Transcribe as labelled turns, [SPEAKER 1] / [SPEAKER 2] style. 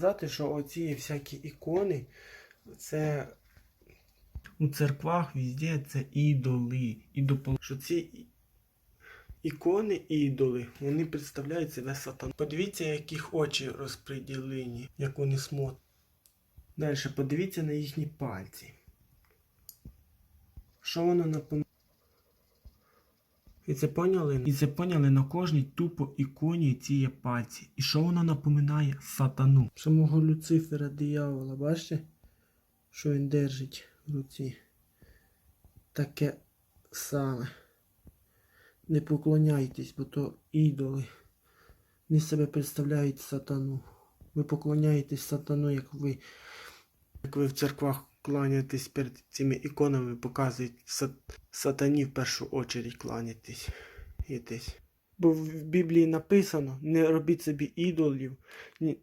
[SPEAKER 1] Сказати, що оці всякі ікони, це у церквах везде це ідоли. Ідопол... Що ці ікони і- ідоли, вони представляють себе сатану. Подивіться, яких очі розподілені, як вони смотрять. Далі подивіться на їхні пальці. Що воно напоминає? І це поняли? І це поняли на кожній тупо іконі ці є пальці. І що воно напоминає сатану? Самого Люцифера диявола, бачите? Що він держить в руці. Таке саме. Не поклоняйтесь, бо то ідоли. Вони себе представляють сатану. Ви поклоняєтесь сатану, як ви, як ви в церквах кланяєтесь перед цими іконами, показують сат- сатані в першу очередь кланяйтесь. Бо в Біблії написано, не робіть собі ідолів, ні,